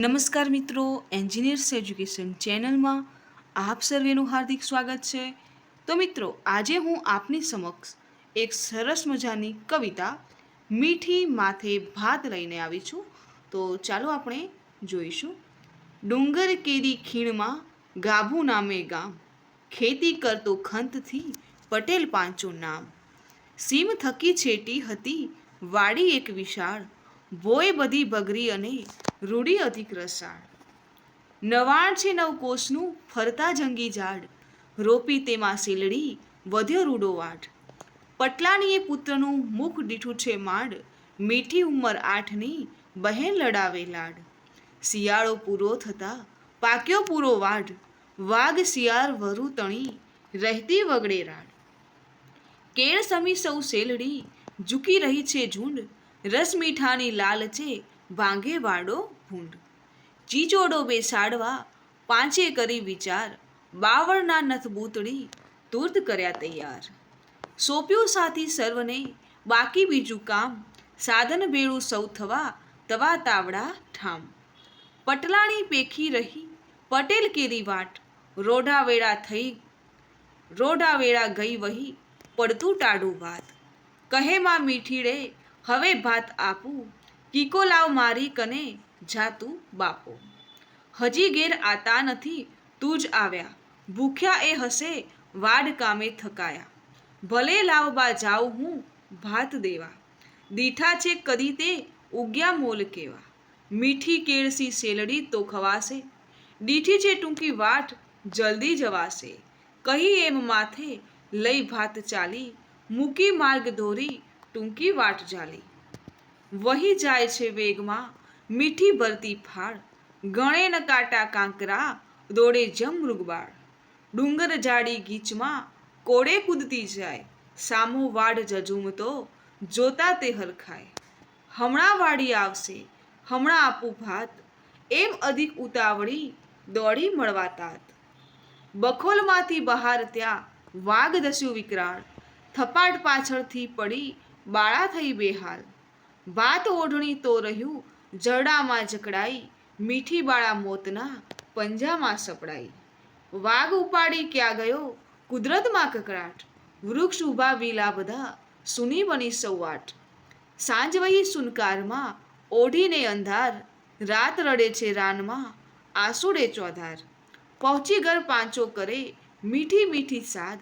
નમસ્કાર મિત્રો engineers education ચેનલમાં આપ સર્વેનું હાર્દિક સ્વાગત છે. તો મિત્રો, આજે હું આપની સમક્ષ એક સરસ મજાની કવિતા મીઠી માથે ભાત લઈને આવી છું. તો ચાલો આપણે જોઈશું. ડુંગર કેરી ખીણમાં ગાભુ નામે ગામ, ખેતી કરતો ખંતથી પટેલ પાંચો નામ. સીમ થકી છેટી હતી, વાડી એક વિશાળ ભોય બધી બગરી અને રૂડી અધિક રસાળ નવાણ છે નવકોષનું ફરતા જંગી ઝાડ. રોપી તેમાં શીલડી વધ્યો રૂડો વાઢ. પટલાણીએ પુત્રનું મુખ દીઠું છે માંડ. મીઠી ઉંમર આઠની, બહેન લડાવે લાડ. શિયાળો પૂરો થતા, પાક્યો પૂરો વાઢ. વાઘ શિયાળ વરુ તણી, રહેતી વગડે રાડ. કેળ સમી સૌ શેલડી ઝૂકી રહી છે ઝૂંડ. રસ મીઠાની લાલ છે ભાંગે વાડો ભૂંડ. ચીચોડો બેસાડવા પાંચે કરી વિચાર, બાવળના નથ બૂતળી તુર્ત કર્યા તૈયાર. સોંપ્યું સાથી સર્વને, બાકી બીજું કામ, સાધન ભેળું સૌ થવા, તવા તાવડા ઠામ. પટલાણી પેખી રહી, પટેલ કેરી વાટ રોઢા વેળા થઈ રોઢા વેળા ગઈ વહી, પડતું ટાડું વાત કહેમાં મીઠીડે હવે ભાત આપું. કીકો લાવ મારી કને જાતું બાપો. હજી ઘેર આતા નથી, તું જ આવ્યા. ભૂખ્યા એ હશે, વાડ કામે થકાયા. ભલે લાવબા જાઉં હું, ભાત દેવા. દીઠા છે કદી તે, ઉગ્યા મોલ કેવા. મીઠી કેળસી શેલડી તો ખવાશે. દીઠી છે ટૂંકી વાટ, જલ્દી જવાશે. કહી એમ માથે, લઈ ભાત ચાલી. મૂકી માર્ગ દોરી ટૂંકી વાટ ચાલી વહી જાય છે વેગમાં, મીઠી ભરતી ફાળ, ગણે ન કાંટા કાંકરા, દોડે જમ મૃગબાળ. ડુંગર જાડી ગીચમાં, કોડે કૂદતી જાય, સામો વાડ જજુમતો જોતા તે હરખાય. હમણાં વાડી આવશે, હમણાં આપું ભાત, એમ અધિક ઉતાવળી, દોડી મળવા તાત. બખોલમાંથી બહાર ત્યાં, વાઘ દસ્યું વિકરાળ. થપાટ પાછળથી પડી બાળા થઈ બેહાલ. વાત ઓઢણી તો રહ્યું, જરડામાં જકડાઈ, મીઠી બાળા મોતના પંજામાં સપડાઈ. વાઘ ઉપાડી ક્યાં ગયો, કુદરતમાં કકડાટ. વૃક્ષ ઊભા વીલા બધા, સુની બની સૌવાટ સાંજ વહી સુનકારમાં, ઓઢીને અંધાર. રાત રડે છે રાનમાં, આસુડે ચોધાર. પહોંચી ઘર પાંચો કરે, મીઠી મીઠી સાદ.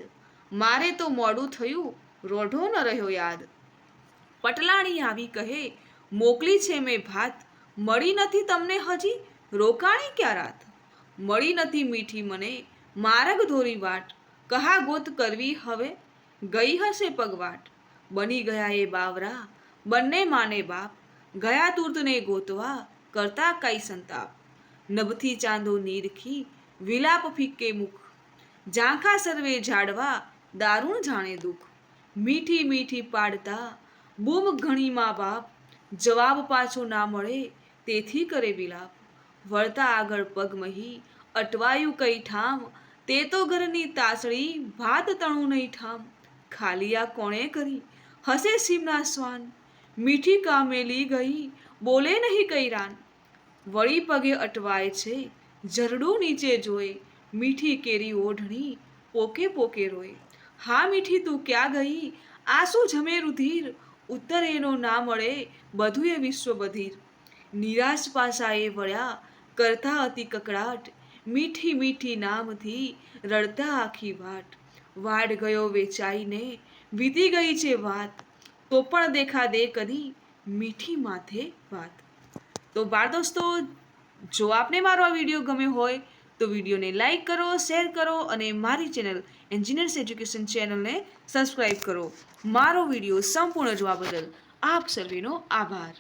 મારે તો મોડું થયું, રોઢો ન રહ્યો યાદ. પટલાણી આવી કહે, મોકલી છે મેં ભાત, મળી નથી તમને હજી? રોકાણી ક્યાં રાત? મળી નથી મીઠી મને, માર્ગ ધોરી વાટ, કહા ગોત કરવી હવે? ગઈ હશે પગવાટ, બની ગયા એ બાવરા, બંને માને બાપ, ગયા તુર્તને ગોતવા, કરતા કઈ સંતાપ. નભથી ચાંદો નીરખી, વિલાપ ફીકે મુખ, ઝાંખા સર્વે ઝાડવા, દારૂણ જાણે દુઃખ. મીઠી મીઠી પાડતા બૂમ ઘણી મા બાપ જવાબ પાછો ના મળે તેથી કરે વિલાપ. વળતા આગળ પગમહી અટવાયું કઈ ઠામ તે તો ઘરની તાસળી ભાત તણું નહીં ઠામ ખાલી આ કોણે કરી? હસે સીમના સ્વાન મીઠી કામેલી ગઈ, બોલે નહીં કઈ રાન વળી પગે અટવાય છે જરડું નીચે જોઈ મીઠી કેરી ઓઢણી, પોકે પોકે રોય. હા મીઠી તું ક્યાં ગઈ? આસુ જમે રુધિર. ઉત્તર એનો ના મળે બધું એ વિશ્વ બધીર નિરાશ પાસાએ વળ્યા, કરતા અતિ કકડાટ, મીઠી મીઠી નામથી રડતા આખી વાટ. વાડ ગયો વેચાઈને, વીતી ગઈ છે વાત, તો પણ દેખા દે કદી મીઠી માથે વાત. તો બાળ દોસ્તો, જો આપને મારો આ વીડિયો ગમ્યો હોય તો વિડીયોને લાઇક કરો, શેર કરો અને મારી ચેનલ એન્જિનિયર્સ એજ્યુકેશન ચેનલને સબસ્ક્રાઈબ કરો. મારો વીડિયો સંપૂર્ણ જોવા બદલ આપ સર્વેનો આભાર.